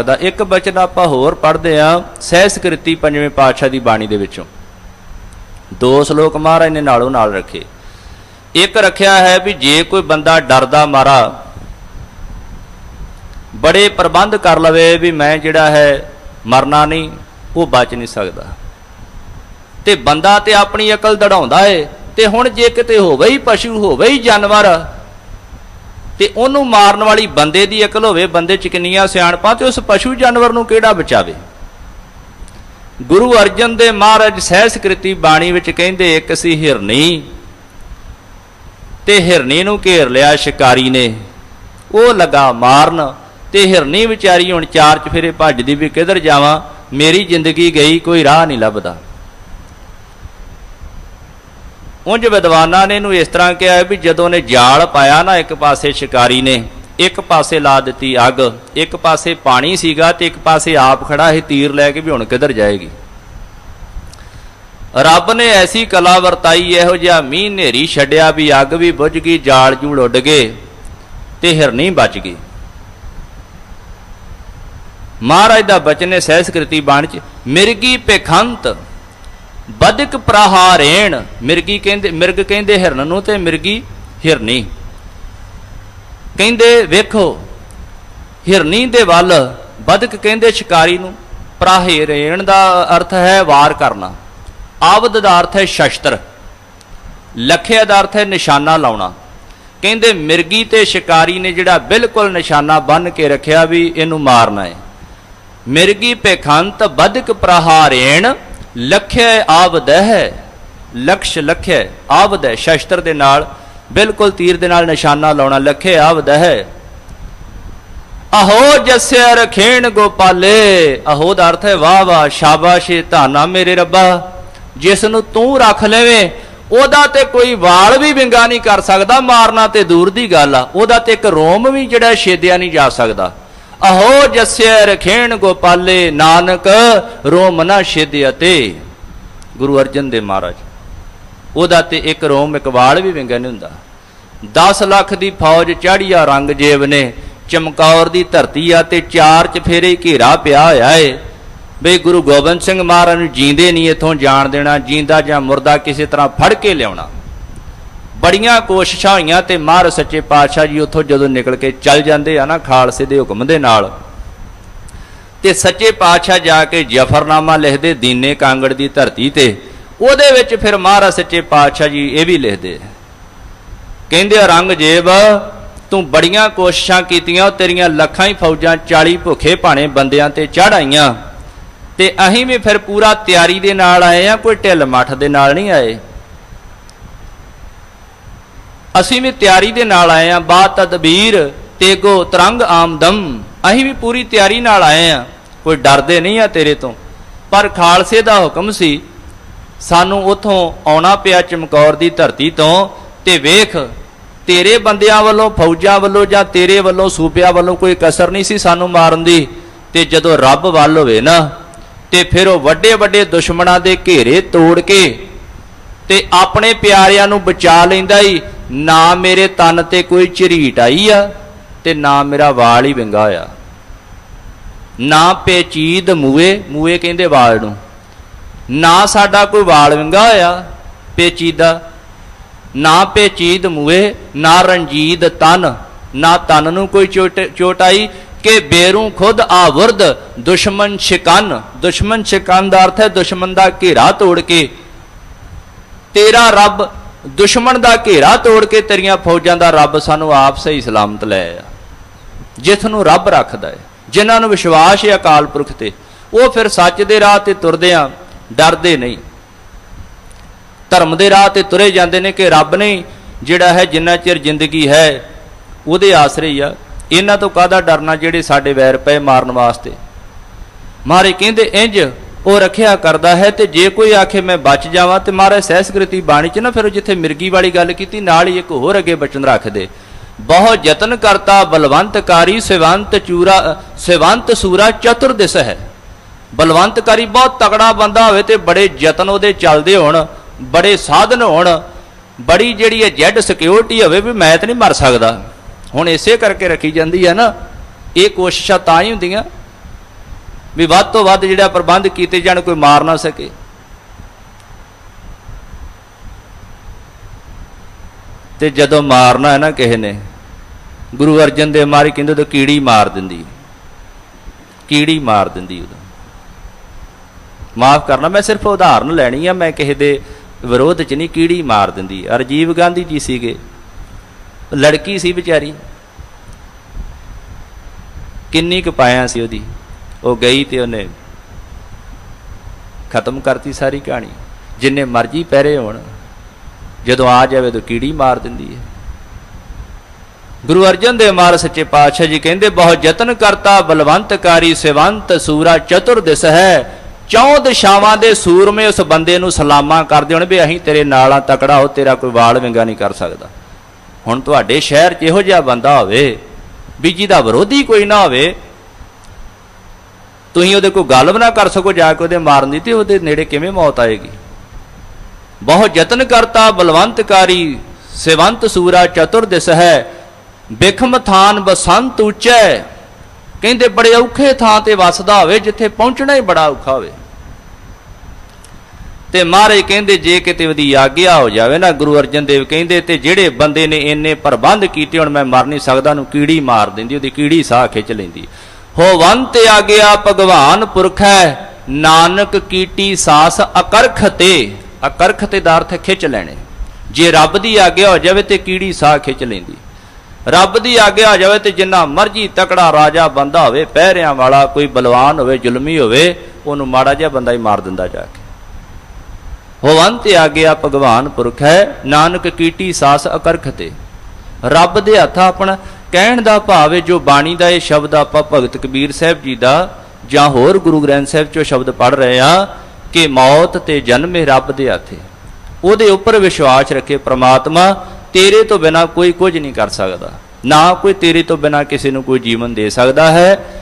ਦਾ ਇੱਕ ਬਚਨ ਆਪਾਂ ਹੋਰ ਪੜ੍ਹਦੇ ਆਂ ਸਹਿਸਕ੍ਰਿਤੀ ਪੰਜਵੇਂ ਪਾਤਸ਼ਾਹ ਦੀ ਬਾਣੀ ਦੇ ਵਿੱਚੋਂ। ਦੋ ਸ਼ਲੋਕ ਮਹਾਰਾਜ ਨੇ ਨਾਲੋਂ ਨਾਲ ਰੱਖੇ। ਇੱਕ ਰੱਖਿਆ ਹੈ ਵੀ ਜੇ ਕੋਈ ਬੰਦਾ ਡਰਦਾ ਮਾਰਾ, ਬੜੇ ਪ੍ਰਬੰਧ ਕਰ ਲਵੇ ਵੀ ਮੈਂ ਜਿਹੜਾ ਹੈ ਮਰਨਾ ਨਹੀਂ, ਉਹ ਬਚ ਨਹੀਂ ਸਕਦਾ। ਤੇ ਬੰਦਾ ਤੇ ਆਪਣੀ ਅਕਲ ਦੜਾਉਂਦਾ ਏ, ਤੇ ਹੁਣ ਜੇ ਕਿਤੇ ਹੋਵੇ ਹੀ ਪਸ਼ੂ, ਹੋਵੇ ਹੀ ਜਾਨਵਰ ਤੇ ਉਹਨੂੰ ਮਾਰਨ ਵਾਲੀ ਬੰਦੇ ਦੀ ਅਕਲ ਹੋਵੇ, ਬੰਦੇ ਚ ਕਿੰਨੀਆਂ ਸਿਆਣਪਾਂ, ਤੇ ਉਸ ਪਸ਼ੂ ਜਾਨਵਰ ਨੂੰ ਕਿਹੜਾ ਬਚਾਵੇ? ਗੁਰੂ ਅਰਜਨ ਦੇ ਮਹਾਰਾਜ ਸਹਿਸਕ੍ਰਿਤੀ ਬਾਣੀ ਵਿੱਚ ਕਹਿੰਦੇ, ਇੱਕ ਸੀ ਹਿਰਨੀ ਤੇ ਹਿਰਨੀ ਨੂੰ ਘੇਰ ਲਿਆ ਸ਼ਿਕਾਰੀ ਨੇ। ਉਹ ਲਗਾ ਮਾਰਨ, ਤੇ ਹਿਰਨੀ ਵਿਚਾਰੀ ਹੁਣ ਚਾਰ ਚਫੇਰੇ ਭੱਜਦੀ ਵੀ ਕਿਧਰ ਜਾਵਾਂ, ਮੇਰੀ ਜ਼ਿੰਦਗੀ ਗਈ, ਕੋਈ ਰਾਹ ਨਹੀਂ ਲੱਭਦਾ। ਉਂਝ ਵਿਦਵਾਨਾਂ ਨੇ ਇਹਨੂੰ ਇਸ ਤਰ੍ਹਾਂ ਕਿਹਾ ਵੀ ਜਦੋਂ ਨੇ ਜਾਲ ਪਾਇਆ ਨਾ ਇੱਕ ਪਾਸੇ ਸ਼ਿਕਾਰੀ ਨੇ, ਇੱਕ ਪਾਸੇ ਲਾ ਦਿੱਤੀ ਅੱਗ, ਇੱਕ ਪਾਸੇ ਪਾਣੀ ਸੀਗਾ ਤੇ ਇੱਕ ਪਾਸੇ ਆਪ ਖੜਾ ਹੈ ਤੀਰ ਲੈ ਕੇ ਵੀ ਹੁਣ ਕਿੱਧਰ ਜਾਏਗੀ। ਰੱਬ ਨੇ ਐਸੀ ਕਲਾ ਵਰਤਾਈ, ਇਹੋ ਜਿਹਾ ਮੀਂਹ ਹਨੇਰੀ ਛੱਡਿਆ ਵੀ ਅੱਗ ਵੀ ਬੁਝ ਗਈ, ਜਾਲ ਜੂਲ ਉੱਡ ਗਏ ਤੇ ਹਿਰਨੀ ਬਚ ਗਈ। ਮਹਾਰਾਜ ਦਾ ਬਚਨ ਹੈ ਸਹਿਸਕ੍ਰਿਤੀ ਬਾਣ ਚ, ਮਿਰਗੀ ਪਖੰਤ ਬਦਕ ਪ੍ਰਹਾਰੇਣ ਮਿਰਗੀ ਕਹਿੰਦੇ, ਮਿਰਗ ਕਹਿੰਦੇ ਹਿਰਨ ਨੂੰ ਤੇ ਮਿਰਗੀ ਹਿਰਨੀ। ਕਹਿੰਦੇ ਵੇਖੋ, ਹਿਰਨੀ ਦੇ ਵੱਲ ਬਦਕ ਕਹਿੰਦੇ ਸ਼ਿਕਾਰੀ ਨੂੰ ਪ੍ਰਹਾਰੇਣ ਦਾ ਅਰਥ ਹੈ ਵਾਰ ਕਰਨਾ। ਆਵਦ ਦਾ ਅਰਥ ਹੈ ਸ਼ਸਤਰ ਲਖਿਆ ਦਾ ਅਰਥ ਹੈ ਨਿਸ਼ਾਨਾ ਲਾਉਣਾ। ਕਹਿੰਦੇ ਮਿਰਗੀ ਤੇ ਸ਼ਿਕਾਰੀ ਨੇ ਜਿਹੜਾ ਬਿਲਕੁਲ ਨਿਸ਼ਾਨਾ ਬੰਨ ਕੇ ਰੱਖਿਆ ਵੀ ਇਹਨੂੰ ਮਾਰਨਾ ਹੈ। ਮਿਰਗੀ ਪੇਖੰਤ ਬਦਕ ਪ੍ਰਹਾਰੇਣ ਲਖਿਆ ਆਵਦਹ ਲਕਸ਼ ਲਖਿਆ ਆਵਦਹ ਸ਼ਸਤਰ ਦੇ ਨਾਲ, ਬਿਲਕੁਲ ਤੀਰ ਦੇ ਨਾਲ ਨਿਸ਼ਾਨਾ ਲਾਉਣਾ ਲਖਿਆ ਆਵਦਹ ਅਹੋ ਜਸਿਆ ਰਖੇਣ ਗੋਪਾਲੇ, ਅਹੋ ਦਾ ਅਰਥ ਹੈ, ਵਾਹ ਵਾਹ, ਸ਼ਾਬਾਸ਼ੇ, ਧਾਨਾ ਮੇਰੇ ਰੱਬਾ ਜਿਸ ਨੂੰ ਤੂੰ ਰੱਖ ਲੈਵੇਂ, ਉਹਦਾ ਤੇ ਕੋਈ ਵਾਲ ਵੀ ਵਿੰਗਾ ਨਹੀਂ ਕਰ ਸਕਦਾ, ਮਾਰਨਾ ਤੇ ਦੂਰ ਦੀ ਗੱਲ ਆ, ਉਹਦਾ ਤੇ ਇੱਕ ਰੋਮ ਵੀ ਜਿਹੜਾ ਛੇਦਿਆ ਨਹੀਂ ਜਾ ਸਕਦਾ। ਅਹੋ ਜਸਿਆ ਰਖੇਣ ਗੋਪਾਲੇ ਨਾਨਕ, ਰੋਮ ਨਾ ਛੇਦਿਅਤੇ ਗੁਰੂ ਅਰਜਨ ਦੇਵ ਮਹਾਰਾਜ, ਉਹਦਾ ਤੇ ਇੱਕ ਰੋਮ, ਇੱਕ ਵਾਲ ਵੀ ਵਿੰਗਾ ਨਹੀਂ ਹੁੰਦਾ। 10 ਲੱਖ ਦੀ ਫੌਜ, ਚੜੀਆ ਰੰਗ ਜੇਬ ਨੇ, ਚਮਕੌਰ ਦੀ ਧਰਤੀ ਆ ਤੇ ਚਾਰ ਚਫੇਰੇ ਘੇਰਾ ਪਿਆ ਹੋਇਆ ਏ। ਬਈ ਗੁਰੂ ਗੋਬਿੰਦ ਸਿੰਘ ਮਹਾਰਾਜ ਨੂੰ ਜੀਂਦੇ ਨਹੀਂ, ਇਥੋਂ ਜਾਣ ਦੇਣਾ, ਜੀਂਦਾ ਜਾਂ ਮੁਰਦਾ ਕਿਸੇ ਤਰ੍ਹਾਂ ਫੜ ਕੇ ਲਿਆਉਣਾ। ਬੜੀਆਂ ਕੋਸ਼ਿਸ਼ਾਂ ਹੋਈਆਂ ਤੇ ਮਹਾਰ ਸੱਚੇ ਪਾਤਸ਼ਾਹ ਜੀ ਉੱਥੋਂ ਜਦੋਂ ਨਿਕਲ ਕੇ ਚੱਲ ਜਾਂਦੇ ਆ ਨਾ ਖਾਲਸੇ ਦੇ ਹੁਕਮ ਦੇ ਨਾਲ, ਤੇ ਸੱਚੇ ਪਾਤਸ਼ਾਹ ਜਾ ਕੇ ਜਫਰਨਾਮਾ ਲਿਖਦੇ, ਦੀਨੇ ਕਾਂਗੜ ਦੀ ਧਰਤੀ ਤੇ, ਉਹਦੇ ਵਿੱਚ ਫਿਰ ਮਹਾਰਾਜ ਸੱਚੇ ਪਾਤਸ਼ਾਹ ਜੀ ਇਹ ਵੀ ਲਿਖਦੇ ਕਹਿੰਦੇ ਔਰੰਗਜ਼ੇਬ ਤੂੰ ਬੜੀਆਂ ਕੋਸ਼ਿਸ਼ਾਂ ਕੀਤੀਆਂ ਤੇਰੀਆਂ ਲੱਖਾਂ ਹੀ ਫੌਜਾਂ 40 ਭੁੱਖੇ ਭਾਣੇ ਬੰਦਿਆਂ ਤੇ ਚੜਾਈਆਂ ਤੇ ਅਸੀਂ ਵੀ ਫਿਰ ਪੂਰਾ ਤਿਆਰੀ ਦੇ ਨਾਲ ਆਏ ਆ, ਕੋਈ ਢਿੱਲ ਮੱਠ ਦੇ ਨਾਲ ਨਹੀਂ ਆਏ? ਅਸੀਂ ਵੀ ਤਿਆਰੀ ਦੇ ਨਾਲ ਆਏ ਆ ਬਾ ਤਦਬੀਰ, ਤੇਗੋ ਤਰੰਗ ਆਮਦਮ। ਅਸੀਂ ਵੀ ਪੂਰੀ ਤਿਆਰੀ ਨਾਲ ਆਏ ਆ ਕੋਈ ਡਰਦੇ ਨਹੀਂ ਆ ਤੇਰੇ ਤੋਂ। ਪਰ ਖਾਲਸੇ ਦਾ ਹੁਕਮ ਸੀ, ਸਾਨੂੰ ਉਥੋਂ ਆਉਣਾ ਪਿਆ ਚਮਕੌਰ ਦੀ ਧਰਤੀ ਤੋਂ ਤੇ ਵੇਖ, ਤੇਰੇ ਬੰਦਿਆਂ ਵੱਲੋਂ, ਫੌਜਾਂ ਵੱਲੋਂ ਜਾਂ ਤੇਰੇ ਵੱਲੋਂ, ਸੂਬਿਆਂ ਵੱਲੋਂ ਕੋਈ ਕਸਰ ਨਹੀਂ ਸੀ ਸਾਨੂੰ ਮਾਰਨ ਦੀ। ਤੇ ਜਦੋਂ ਰੱਬ ਵੱਲ ਹੋਵੇ ਨਾ, ਤੇ ਫਿਰ ਉਹ ਵੱਡੇ ਵੱਡੇ ਦੁਸ਼ਮਣਾਂ ਦੇ ਘੇਰੇ ਤੋੜ ਕੇ ਤੇ ਆਪਣੇ ਪਿਆਰਿਆਂ ਨੂੰ ਬਚਾ ਲੈਂਦਾ ਹੀ ਨਾ ਮੇਰੇ ਤਨ ਤੇ ਕੋਈ ਝਰੀਟ ਆਈ ਆ ਤੇ ਨਾ ਮੇਰਾ ਵਾਲ ਹੀ ਵਿੰਗਾ ਹੋਇਆ ਨਾ ਪੇਚੀਦ ਮੂਏ ਮੂਏ ਕਹਿੰਦੇ ਵਾਲ ਨੂੰ। ਨਾ ਸਾਡਾ ਕੋਈ ਵਾਲ ਵਿੰਗਾ ਹੋਇਆ ਪੇਚੀਦਾ। ਨਾ ਪੇਚੀਦ ਮੂਏ ਨਾ ਰੰਜੀਦ ਤਨ, ਨਾ ਤਨ ਨੂੰ ਕੋਈ ਚੋਟ ਚੋਟ ਆਈ ਕਿ ਬੇਰੂ ਖੁਦ ਆਵਰਦ, ਦੁਸ਼ਮਨ ਸ਼ਿਕਨ ਦੁਸ਼ਮਨ ਸ਼ਿਕਨ ਦਾ ਅਰਥ ਹੈ ਦੁਸ਼ਮਨ ਦਾ ਘੇਰਾ ਤੋੜ ਕੇ। ਤੇਰਾ ਰੱਬ ਦੁਸ਼ਮਣ ਦਾ ਘੇਰਾ ਤੋੜ ਕੇ ਤੇਰੀਆਂ ਫੌਜਾਂ ਦਾ ਰੱਬ ਸਾਨੂੰ ਆਪ ਸਹੀ ਸਲਾਮਤ ਲੈ ਆ। ਜਿਸ ਨੂੰ ਰੱਬ ਰੱਖਦਾ ਹੈ, ਜਿਨ੍ਹਾਂ ਨੂੰ ਵਿਸ਼ਵਾਸ ਹੈ ਅਕਾਲ ਪੁਰਖ ਤੇ, ਉਹ ਫਿਰ ਸੱਚ ਦੇ ਰਾਹ ਤੇ ਤੁਰਦੇ ਆ, ਡਰਦੇ ਨਹੀਂ। ਧਰਮ ਦੇ ਰਾਹ ਤੇ ਤੁਰੇ ਜਾਂਦੇ ਨੇ ਕਿ ਰੱਬ ਨੇ ਜਿਹੜਾ ਹੈ ਜਿੰਨਾ ਚਿਰ ਜ਼ਿੰਦਗੀ ਹੈ, ਉਹਦੇ ਆਸਰੇ ਹੀ ਆ। ਇਹਨਾਂ ਤੋਂ ਕਾਹਦਾ ਡਰਨਾ ਜਿਹੜੇ ਸਾਡੇ ਵੈਰ ਪਏ ਮਾਰਨ ਵਾਸਤੇ? ਮਾਰੇ ਕਹਿੰਦੇ, ਇੰਜ ਉਹ ਰੱਖਿਆ ਕਰਦਾ ਹੈ ਤੇ ਜੇ ਕੋਈ ਆਖੇ ਮੈਂ ਬਚ ਜਾਵਾਂ ਤੇ ਮਹਾਰਾਜ ਸਹਿਸਕ੍ਰਿਤੀ ਬਾਣੀ ਚ ਨਾ ਫਿਰ ਜਿੱਥੇ ਮਿਰਗੀ ਵਾਲੀ ਗੱਲ ਕੀਤੀ, ਨਾਲ ਹੀ ਇੱਕ ਹੋਰ ਅੱਗੇ ਬਚਨ ਰੱਖਦੇ। ਬਹੁਤ ਯਤਨ ਕਰਤਾ, ਬਲਵੰਤਕਾਰੀ ਸਿਵੰਤ ਚੂਰਾ, ਸਿਵੰਤ ਸੂਰਾ ਚਤੁਰ ਦਿਸ ਹੈ। ਬਲਵੰਤਕਾਰੀ ਬਹੁਤ ਤਕੜਾ ਬੰਦਾ ਹੋਵੇ ਤੇ ਬੜੇ ਯਤਨ ਉਹਦੇ ਚੱਲਦੇ ਹੋਣ, ਬੜੇ ਸਾਧਨ ਹੋਣ, ਬੜੀ ਜਿਹੜੀ ਹੈ ਜੈਡ ਸਿਕਿਉਰਿਟੀ ਹੋਵੇ ਵੀ ਮੈਂ ਤਾਂ ਨਹੀਂ ਮਰ ਸਕਦਾ। ਹੁਣ ਇਸੇ ਕਰਕੇ ਰੱਖੀ ਜਾਂਦੀ ਹੈ ਨਾ, ਇਹ ਕੋਸ਼ਿਸ਼ਾਂ ਤਾਂ ਹੀ ਹੁੰਦੀਆਂ ਵੀ ਵੱਧ ਤੋਂ ਵੱਧ ਜਿਹੜਾ ਪ੍ਰਬੰਧ ਕੀਤੇ ਜਾਣ, ਕੋਈ ਮਾਰ ਨਾ ਸਕੇ। ਤੇ ਜਦੋਂ ਮਾਰਨਾ ਹੈ ਨਾ ਕਿਸੇ ਨੇ, ਗੁਰੂ ਅਰਜਨ ਦੇਵ ਮਾਰੀ ਕਹਿੰਦੇ ਤਾਂ ਕੀੜੀ ਮਾਰ ਦਿੰਦੀ ਕੀੜੀ ਮਾਰ ਦਿੰਦੀ ਉਹਦਾ ਮਾਫ ਕਰਨਾ, ਮੈਂ ਸਿਰਫ ਉਦਾਹਰਨ ਲੈਣੀ ਆ, ਮੈਂ ਕਿਸੇ ਦੇ ਵਿਰੋਧ ਚ ਨਹੀਂ, ਕੀੜੀ ਮਾਰ ਦਿੰਦੀ ਅਰਜੀਵ ਗਾਂਧੀ ਜੀ ਸੀਗੇ। ਲੜਕੀ ਸੀ ਵਿਚਾਰੀ। ਕਿੰਨੀ ਕੁ ਪਾਇਆ ਸੀ ਉਹਦੀ। ਉਹ ਗਈ ਤੇ ਉਹਨੇ ਖਤਮ ਕਰਤੀ ਸਾਰੀ ਕਹਾਣੀ। ਜਿੰਨੇ ਮਰਜ਼ੀ ਪਹਿਰੇ ਹੋਣ, ਜਦੋਂ ਆ ਜਾਵੇ ਤਾਂ ਕੀੜੀ ਮਾਰ ਦਿੰਦੀ ਹੈ। ਗੁਰੂ ਅਰਜਨ ਦੇਵ ਮਹਾਰਾਜ ਸੱਚੇ ਪਾਤਸ਼ਾਹ ਜੀ ਕਹਿੰਦੇ, ਬਹੁਤ ਯਤਨ ਕਰਤਾ ਬਲਵੰਤਕਾਰੀ ਸਿਵੰਤ ਸੂਰਾ ਚਤੁਰ ਦਿਸ ਹੈ। ਚੌਂ ਦਿਸ਼ਾਵਾਂ ਦੇ ਸੂਰਮੇ ਉਸ ਬੰਦੇ ਨੂੰ ਸਲਾਮਾਂ ਕਰਦੇ ਹੋਣ ਵੀ ਅਸੀਂ ਤੇਰੇ ਨਾਲ ਆ ਤਕੜਾ ਹੋ, ਤੇਰਾ ਕੋਈ ਵਾਲ ਵਿੰਗਾ ਨਹੀਂ ਕਰ ਸਕਦਾ। ਹੁਣ ਤੁਹਾਡੇ ਸ਼ਹਿਰ 'ਚ ਇਹੋ ਜਿਹਾ ਬੰਦਾ ਹੋਵੇ, ਵੀ ਜਿਹਦਾ ਵਿਰੋਧੀ ਕੋਈ ਨਾ ਹੋਵੇ ਤੁਸੀਂ ਉਹਦੇ ਕੋਈ ਗੱਲ ਵੀ ਨਾ ਕਰ ਸਕੋ, ਜਾ ਕੇ ਉਹਦੇ ਮਾਰਨ ਦੀ, ਤੇ ਉਹਦੇ ਨੇੜੇ ਕਿਵੇਂ ਮੌਤ ਆਏਗੀ? ਬਹੁਤ ਯਤਨ ਕਰਤਾ, ਬਲਵੰਤਕਾਰੀ, ਸਿਵੰਤ ਸੂਰਾ ਚਤੁਰ ਦਿਸ ਹੈ, ਬਿਖਮ ਥਾਨ ਬਸੰਤ ਉੱਚੈ। ਕਹਿੰਦੇ ਬੜੇ ਔਖੇ ਥਾਂ ਤੇ ਵਸਦਾ ਹੋਵੇ, ਜਿੱਥੇ ਪਹੁੰਚਣਾ ਹੀ ਬੜਾ ਔਖਾ ਹੋਵੇ। ਤੇ ਮਹਾਰਾਜ ਕਹਿੰਦੇ, ਜੇ ਕਿਤੇ ਉਹਦੀ ਆਗਿਆ ਹੋ ਜਾਵੇ ਨਾ, ਗੁਰੂ ਅਰਜਨ ਦੇਵ ਕਹਿੰਦੇ, ਤੇ ਜਿਹੜੇ ਬੰਦੇ ਨੇ ਇੰਨੇ ਪ੍ਰਬੰਧ ਕੀਤੇ, ਹੁਣ ਮੈਂ ਮਰ ਨਹੀਂ ਸਕਦਾ ਨੂੰ ਕੀੜੀ ਮਾਰ ਦਿੰਦੀ, ਉਹਦੀ ਕੀੜੀ ਸਾਹ ਖਿੱਚ ਲੈਂਦੀ। ਹੋਵੰਤ ਆਗਿਆ ਭਗਵਾਨ ਪੁਰਖ ਹੈ ਨਾਨਕ ਕੀਟੀ ਸਾਸ ਅਕਰਖ ਤੇ। ਅਕਰਖ ਤੇ ਦਾ ਅਰਥ ਖਿੱਚ ਲੈਣੇ। ਜੇ ਰੱਬ ਦੀ ਆਗਿਆ ਹੋ ਜਾਵੇ ਤੇ ਕੀੜੀ ਸਾਹ ਖਿੱਚ ਲੈਂਦੀ। ਰੱਬ ਦੀ ਆਗਿਆ ਹੋ ਜਾਵੇ ਤੇ ਜਿੰਨਾ ਮਰਜ਼ੀ ਤਕੜਾ ਰਾਜਾ ਬੰਦਾ ਹੋਵੇ, ਪਹਿਰਿਆਂ ਵਾਲਾ ਕੋਈ ਬਲਵਾਨ ਹੋਵੇ, ਜ਼ੁਲਮੀ ਹੋਵੇ, ਉਹਨੂੰ ਮਾੜਾ ਜਿਹਾ ਬੰਦਾ ਹੀ ਮਾਰ ਦਿੰਦਾ ਜਾ ਕੇ। ਹੋਵੰਤ ਆਗਿਆ ਭਗਵਾਨ ਪੁਰਖ ਹੈ ਨਾਨਕ ਕੀਟੀ ਸਾਸ ਅਕਰਖ ਤੇ। ਰੱਬ ਦੇ ਹੱਥ ਆਪਣਾ ਕਹਿਣ ਦਾ ਭਾਵ ਹੈ, ਜੋ ਬਾਣੀ ਦਾ ਇਹ ਸ਼ਬਦ ਆਪਾਂ ਭਗਤ ਕਬੀਰ ਸਾਹਿਬ ਜੀ ਦਾ ਜਾਂ ਹੋਰ ਗੁਰੂ ਗ੍ਰੰਥ ਸਾਹਿਬ ਚੋਂ ਸ਼ਬਦ ਪੜ ਰਹੇ ਆ ਕਿ ਮੌਤ ਤੇ ਜਨਮ ਇਹ ਰੱਬ ਦੇ ਹੱਥੇ। ਉਹਦੇ ਉੱਪਰ ਵਿਸ਼ਵਾਸ ਰੱਖੇ ਪ੍ਰਮਾਤਮਾ, ਤੇਰੇ ਤੋਂ ਬਿਨਾ ਕੋਈ ਕੁਝ ਨਹੀਂ ਕਰ ਸਕਦਾ। ਨਾ ਕੋਈ ਤੇਰੇ ਤੋਂ ਬਿਨਾ ਕਿਸੇ ਨੂੰ ਕੋਈ ਜੀਵਨ ਦੇ ਸਕਦਾ ਹੈ।